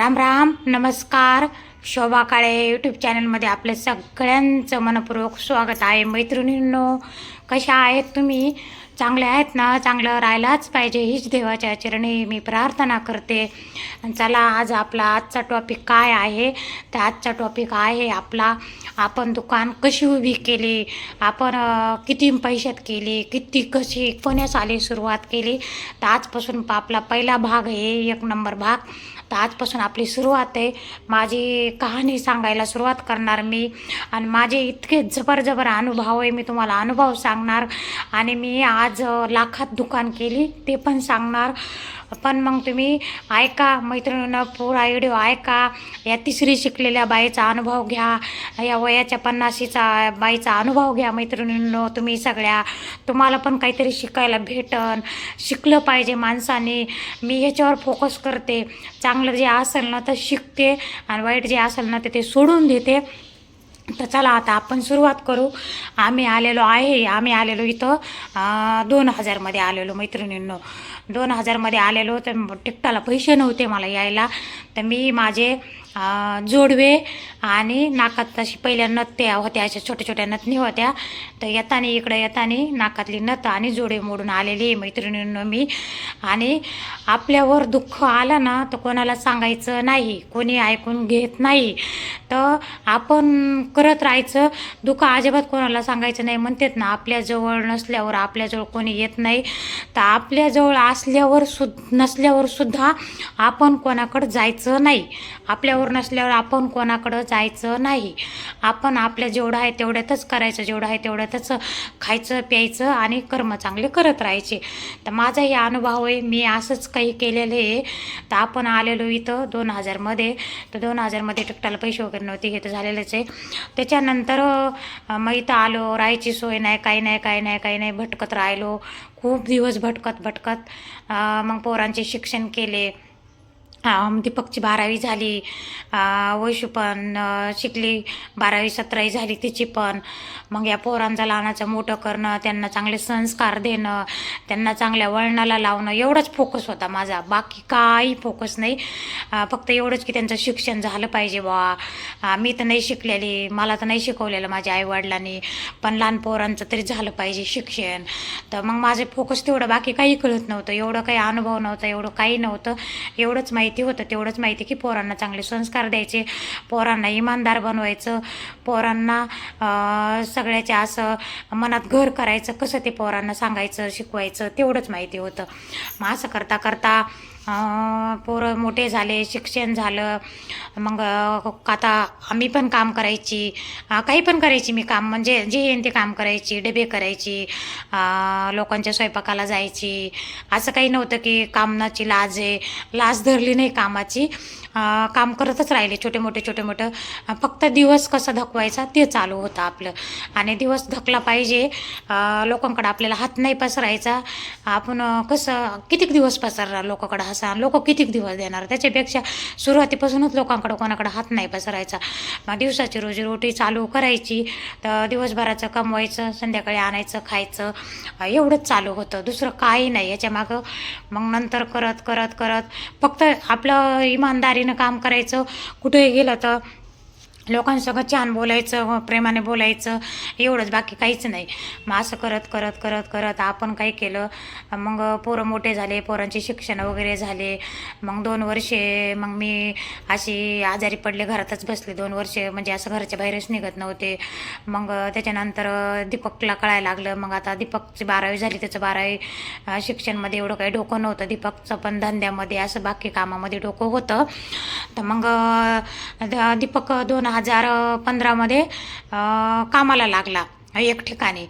राम राम नमस्कार. शोभा काळे यूट्यूब चॅनलमध्ये आपलं सगळ्यांचं मनपूर्वक स्वागत आहे. मैत्रिणींनो कशा आहेत तुम्ही? चांगले आहेत ना? चांगलं राहायलाच पाहिजे. हीच देवाच्या चरणी मी प्रार्थना करते. आणि चला आज आपला आजचा टॉपिक काय आहे? तर आजचा टॉपिक आहे आपला आपण दुकान कशी उभी केली? आपण किती पैशात केली? किती कशी कोण्या साली सुरुवात केली? तर आजपासून आपला पहिला भाग आहे एक नंबर भाग. तर आजपासून आपली सुरुवात आहे. माझी कहाणी सांगायला सुरुवात करणार मी. आणि माझे इतके जबर जबर अनुभव आहे मी तुम्हाला अनुभव सांगणार. आणि मी आज लाखात दुकान केली ते पण सांगणार. पण मग तुम्ही ऐका मैत्रिणीनं पुरा व्हिडिओ ऐका. या तिसरी शिकलेल्या बाईचा अनुभव घ्या. या वयाच्या पन्नाशीचा बाईचा अनुभव घ्या मैत्रिणींनो तुम्ही सगळ्या. तुम्हाला पण काहीतरी शिकायला भेटन. शिकलं पाहिजे माणसाने. मी ह्याच्यावर फोकस करते. चांगलं जे असेल ना तर शिकते. आणि वाईट जे असेल ना तर ते सोडून देते. तर चला आता आपण सुरुवात करू. आम्ही आलेलो आहे आम्ही आलेलो इथं. दोन हजारमध्ये आलेलो मैत्रिणींनो. दोन हजारमध्ये आलेलो तर तिकटाला पैसे नव्हते मला यायला. तर मी माझे जोडवे आणि नाकात तशी पहिल्या नत्या होत्या अशा छोट्या छोट्या नथनी होत्या. तर येताना इकडं येताना नाकातली नथ आणि जोडे मोडून आलेली आहे मैत्रिणींनो मी. आणि आपल्यावर दुःख आलं ना तर कोणाला सांगायचं नाही कोणी ऐकून घेत नाही. तर आपण करत राहायचं दुःख अजिबात कोणाला सांगायचं नाही. म्हणतात ना आपल्याजवळ नसल्यावर आपल्याजवळ कोणी येत नाही. तर आपल्याजवळ असल्यावर सु नसल्यावर सुद्धा आपण कोणाकडं जायचं नाही. आपल्या आपल्यावर नसल्यावर आपण कोणाकडं जायचं नाही. आपण आपल्या जेवढं आहे तेवढ्यातच करायचं जेवढं आहे तेवढ्यातच खायचं प्यायचं आणि कर्म चांगले करत राहायचे. तर माझा हे अनुभव आहे मी असंच काही केलेलं आहे. तर आपण आलेलो इथं दोन हजारमध्ये. तर दोन हजारमध्ये टक्टाला पैसे वगैरे नव्हते हे तर झालेलंच आहे. त्याच्यानंतर मग इथं आलो राहायची सोय नाही काही नाही काही नाही काही नाही भटकत राहिलो. खूप दिवस भटकत भटकत मग पोरांचे शिक्षण केले. दीपकची बारावी झाली. वैशू पण शिकली. बारावी सतरावी झाली तिची पण. मग या पोरांचा लहानाचं मोठं करणं त्यांना चांगले संस्कार देणं त्यांना चांगल्या वळणाला लावणं एवढाच फोकस होता माझा. बाकी काही फोकस नाही. फक्त एवढंच की त्यांचं शिक्षण झालं पाहिजे बा मी तर नाही शिकलेली. मला तर नाही शिकवलेलं माझ्या आईवडिलांनी. पण लहान पोरांचं तरी झालं पाहिजे शिक्षण. तर मग माझे फोकस तेवढं बाकी काही कळत नव्हतं. एवढं काही अनुभव नव्हता एवढं काही नव्हतं. एवढंच माहिती माहिती होतं तेवढंच माहिती की पोरांना चांगले संस्कार द्यायचे पोरांना इमानदार बनवायचं पोरांना सगळ्याच्या असं मनात घर करायचं कसं ते पोरांना सांगायचं शिकवायचं तेवढंच माहिती होतं. मग असं करता करता पोरं मोठे झाले शिक्षण झालं मग आता आम्ही पण काम करायची काही पण करायची मी काम म्हणजे जे येईन ते काम करायची डबे करायची लोकांच्या स्वयंपाकाला जायची. असं काही नव्हतं की कामनाची लाज आहे लाज धरली नाही कामाची. काम करतच राहिले छोटे मोठे छोटे मोठं. फक्त दिवस कसा धकवायचा ते चालू होतं आपलं. आणि दिवस धकला पाहिजे लोकांकडं लोकांकडे आपल्याला हात नाही पसरायचा. आपण कसं कितीक दिवस पसरणार लोकांकडे हसा लोक कितीक दिवस देणार? त्याच्यापेक्षा सुरुवातीपासूनच लोकांकडे कोणाकडे हात नाही पसरायचा. मग दिवसाची रोजीरोटी चालू करायची तर दिवसभराचं कमवायचं संध्याकाळी आणायचं खायचं एवढंच चालू होतं. दुसरं काही नाही. याच्यामागं मग नंतर करत करत करत फक्त आपलं इमानदारी तयारीनं काम करायचं. कुठेही गेलं तर लोकांसोबत छान बोलायचं हो, प्रेमाने बोलायचं एवढंच बाकी काहीच नाही. मग असं करत करत करत करत आपण काय केलं? मग पोरं मोठे झाले पोरांचे शिक्षण वगैरे झाले. मग दोन वर्षे मग मी अशी आजारी पडले घरातच बसले दोन वर्षे. म्हणजे असं घराच्या बाहेरच निघत नव्हते. मग त्याच्यानंतर दीपकला कळायला लागलं. मग आता दीपकची बारावी झाली त्याचं बारावी शिक्षणमध्ये एवढं काही डोकं नव्हतं दीपकचं पण धंद्यामध्ये असं बाकी कामामध्ये डोकं होतं. तर मग द- दीपक दोन हजार हजार पंधरामध्ये कामाला लागला. एक ठिकाणी.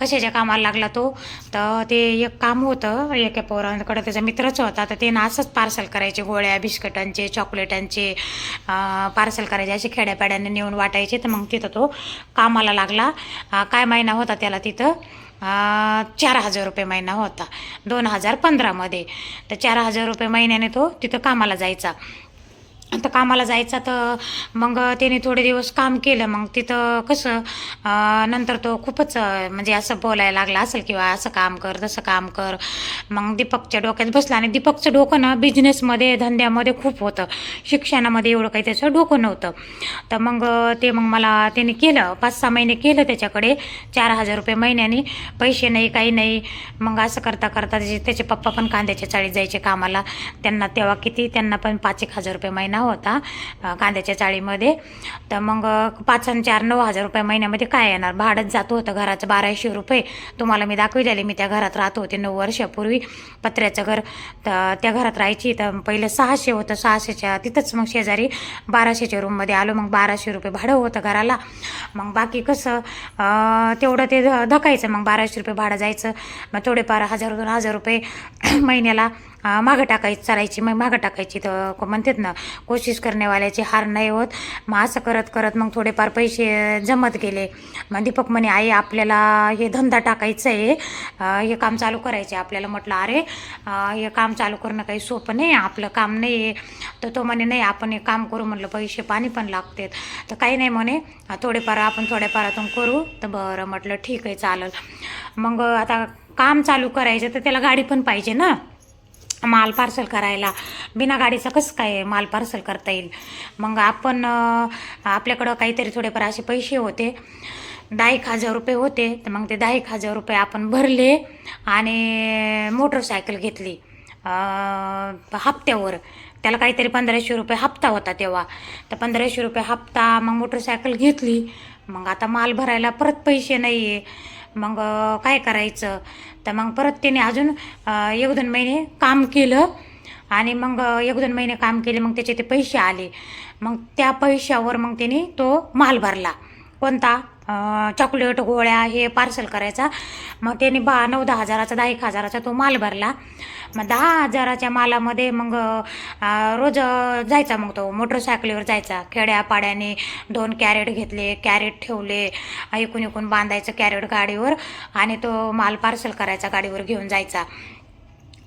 कशाच्या कामाला लागला तो? तर ते एक काम होतं एका पोरांकडे त्याचा मित्रच होता तर ते ना असंच पार्सल करायचे गोळ्या बिस्किटांचे चॉकलेटांचे पार्सल करायचे असे खेड्यापाड्याने नेऊन वाटायचे. तर मग तिथं तो कामाला लागला. काय महिना होता त्याला तिथं? चार हजार रुपये महिना होता दोन हजार पंधरामध्ये तर चार हजार रुपये महिन्याने तो तिथं कामाला जायचा. आता कामाला जायचा तर मग त्याने थोडे दिवस काम केलं. मग तिथं कसं नंतर तो खूपच म्हणजे असं बोलायला लागला असेल किंवा असं काम कर तसं काम कर. मग दीपकच्या डोक्यात बसला आणि दीपकचं डोकं ना बिझनेसमध्ये धंद्यामध्ये खूप होतं. शिक्षणामध्ये एवढं काही त्याचं डोकं नव्हतं. तर मग ते मग मला त्याने केलं. पाच सहा महिने केलं त्याच्याकडे. चार हजार रुपये महिन्याने. पैसे नाही काही नाही. मग असं करता करता त्याचे त्याचे पप्पा पण कांद्याच्या चाळीत जायचे कामाला. त्यांना तेव्हा किती त्यांना पण पाच एक हजार रुपये महिना होता कांद्याच्या चाळीमध्ये. तर मग पाच आणि चार नऊ हजार रुपये महिन्यामध्ये काय येणार? भाडंच जात होतं घराचं बाराशे रुपये. तुम्हाला मी दाखविलेले मी त्या घरात राहत होते नऊ वर्षापूर्वी. पत्र्याचं घर तर त्या घरात राहायची. तर पहिलं सहाशे होतं सहाशेच्या तिथंच मग शेजारी बाराशेच्या रूममध्ये आलो. मग बाराशे रुपये भाडं होतं घराला. मग बाकी कसं तेवढं ते धकायचं. मग बाराशे रुपये भाडं जायचं. मग थोडेफार हजार दोन हजार रुपये महिन्याला मागं टाकायची चालायची मग मागं टाकायची. तर म्हणतात ना कोशिश करण्यावाल्याची हार नाही होत. मग असं करत करत मग थोडेफार पैसे जमत गेले. मग दीपक म्हणे आई आपल्याला हे धंदा टाकायचं आहे हे काम चालू करायचे आपल्याला म्हटलं अरे हे काम चालू करणं काही सोपं नाही आपलं काम नाही आहे. तर तो म्हणे नाही आपण हे काम करू. म्हटलं पैसे पाणी पण लागतात. तर काही नाही म्हणे थोडेफार आपण थोड्याफारातून करू. तर बरं म्हटलं ठीक आहे चालेल. मग आता काम चालू करायचं तर त्याला गाडी पण पाहिजे ना. माल पार्सल करायला. बिना गाडीचं कसं काय माल पार्सल करता येईल? मग आपण आपल्याकडं काहीतरी थोडेफार असे पैसे होते. दहा एक हजार रुपये होते. तर मग ते दहा एक हजार रुपये आपण भरले आणि मोटरसायकल घेतली. हप्त्यावर. त्याला काहीतरी पंधराशे रुपये हप्ता होता तेव्हा. तर पंधराशे रुपये हप्ता मग मोटरसायकल घेतली. मग आता माल भरायला परत पैसे नाही आहे मग काय करायचं? तर मग परत त्याने अजून एक दोन महिने काम केलं. आणि मग एक दोन महिने काम केले मग त्याचे ते पैसे आले. मग त्या पैशावर मग त्याने तो माल भरला. कोणता? चॉकलेट गोळ्या हे पार्सल करायचा. मग त्याने बा नऊ दहा हजाराचा दहा एक हजाराचा तो माल भरला. मग दहा हजाराच्या मालामध्ये मग रोज जायचा मग तो. मोटरसायकलीवर जायचा. खेड्यापाड्याने दोन कॅरेट घेतले कॅरेट ठेवले एकूण एकूण बांधायचं कॅरेट गाडीवर आणि तो माल पार्सल करायचा गाडीवर घेऊन जायचा.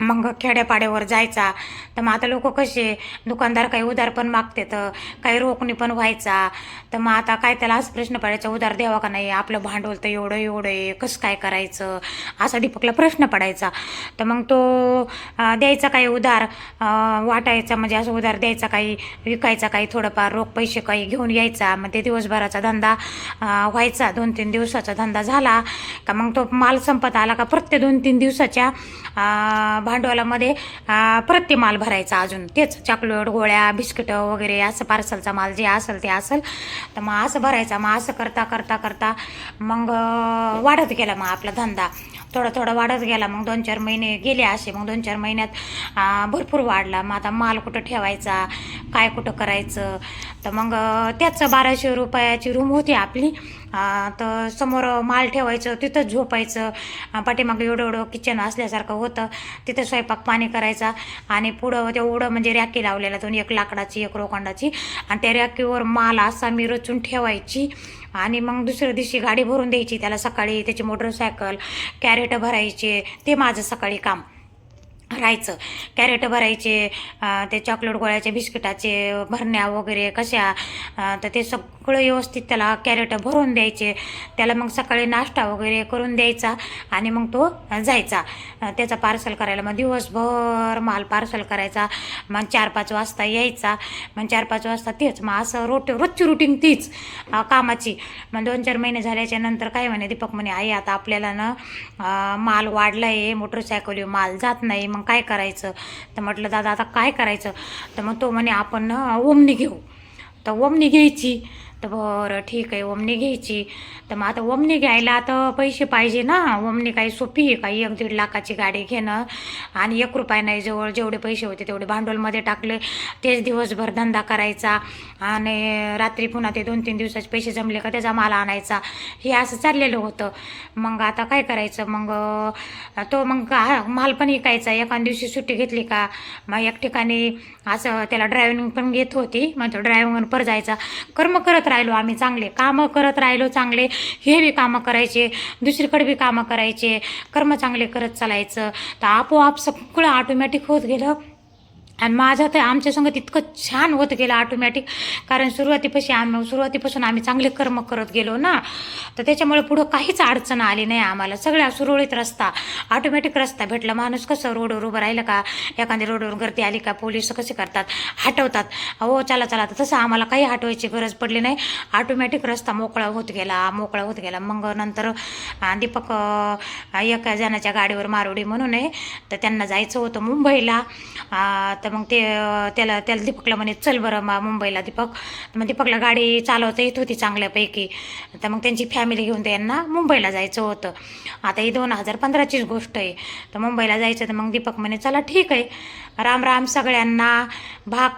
मग खेड्यापाड्यावर जायचा. तर मग आता लोक कसे दुकानदार काही उधार पण मागते तर काही रोखणी पण व्हायचा. तर मग आता काय त्याला असं प्रश्न पडायचा उधार द्यावा का नाही? आपलं भांडवल तर एवढं एवढं आहे कसं काय करायचं? असा दीपकला प्रश्न पडायचा. तर मग तो द्यायचा काही उधार? वाटायचा म्हणजे असं उधार द्यायचा काही विकायचा काही थोडंफार रोख पैसे काही घेऊन यायचा. मग ते दिवसभराचा धंदा व्हायचा दोन तीन दिवसाचा धंदा झाला. का मग तो माल संपत आला का प्रत्येक दोन तीन दिवसाच्या भांडवलामध्ये अं, माल भरायचा अजून. तेच चॉकलेट गोळ्या बिस्किटं वगैरे असं पार्सलचा माल जे असेल ते असेल. तर मग असं भरायचा. मग असं करता करता करता मग वाढत गेला मग आपला धंदा. थोडा थोडा वाढत गेला. मग दोन चार महिने गेले असे. मग दोन चार महिन्यात भरपूर वाढला. मग आता माल कुठं ठेवायचा? काय कुठं करायचं? तर मग त्याचं बाराशे रुपयाची रूम होती आपली. तर समोर माल ठेवायचं तिथंच झोपायचं. पाठीमागं एवढं एवढं किचन असल्यासारखं होतं. तिथं स्वयंपाक पाणी करायचा आणि पुढं तेवढं म्हणजे रॅकी लावलेला दोन एक लाकडाची एक रोखंडाची आणि त्या रॅकीवर माल असा मी रचून ठेवायची. आणि मग दुसऱ्या दिवशी गाडी भरून द्यायची. त्याला सकाळी त्याची मोटरसायकल कॅरेट भरायचे. ते माझं सकाळी काम. राहायचं कॅरेट भरायचे ते चॉकलेट गोळ्याचे बिस्किटाचे भरण्या वगैरे कशा तर ते सगळं व्यवस्थित त्याला कॅरेट भरून द्यायचे. त्याला मग सकाळी नाश्ता वगैरे करून द्यायचा आणि मग तो जायचा. त्याचा पार्सल करायला मग दिवसभर माल पार्सल करायचा. मग चार पाच वाजता यायचा. मग चार पाच वाजता तेच मग असं रोट रोजची रुटीन तीच कामाची. मग दोन चार महिने झाल्याच्यानंतर काय म्हणे दीपक म्हणे आई आता आपल्याला ना माल वाढला आहे मोटरसायकलीवर माल जात नाही मग काय करायचं? तर म्हटलं दादा आता काय करायचं? तर मग तो म्हणे आपण ना ओमनी घेऊ. तर ओमनी घ्यायची. तर बरं ठीक आहे ओमनी घ्यायची. तर मग आता ओमनी घ्यायला तर पैसे पाहिजे ना. ओमनी काही सोपी आहे काही एक दीड लाखाची गाडी घेणं आणि एक रुपया नाही जवळ जेवढे पैसे होते तेवढे भांडवलमध्ये टाकले. तेच दिवसभर धंदा करायचा आणि रात्री पुन्हा ते दोन तीन दिवसाचे पैसे जमले का त्याचा माल आणायचा. हे असं चाललेलं होतं. मग आता काय करायचं? मग तो मग माल पण विकायचा. एका दिवशी सुट्टी घेतली का? मग एक ठिकाणी असं त्याला ड्रायव्हिंग पण घेत होती. मग तो ड्रायव्हिंग पर जायचा. कर्म करत राहिलो आम्ही चांगले. कामं करत राहिलो चांगले हे बी कामं करायचे दुसरीकडे बी कामं करायचे कर्म चांगले करत चालायचं. तर आपोआप सगळं ऑटोमॅटिक होत गेलं. आणि माझं तर आमच्या संगत इतकं छान होत गेलं ऑटोमॅटिक कारण सुरुवातीपाशी आम सुरुवातीपासून आम्ही चांगले कर्म करत गेलो ना. तर त्याच्यामुळे पुढं काहीच अडचण आली नाही आम्हाला. सगळ्या सुरळीत रस्ता ऑटोमॅटिक रस्ता भेटला. माणूस कसं रोडवर उभं राहिलं का? एखादी रोडवर गर्दी आली का? पोलीस कसे करतात? हटवतात. हो चला चला. तर तसं आम्हाला काही हटवायची गरज पडली नाही. ऑटोमॅटिक रस्ता मोकळा होत गेला मोकळा होत गेला. मग नंतर दीपक एका जणाच्या गाडीवर मारवडी म्हणून आहे. तर त्यांना जायचं होतं मुंबईला. तर तर मग ते त्याला त्याला दीपकला म्हणे चल बरं मा मुंबईला दीपक. मग दीपकला गाडी चालवता येत होती चांगल्यापैकी. तर मग त्यांची फॅमिली घेऊन त्यांना मुंबईला जायचं होतं. आता ही दोन हजार पंधराचीच गोष्ट आहे. तर मुंबईला जायचं तर मग दीपक म्हणे चला ठीक आहे. राम राम सगळ्यांना. भाग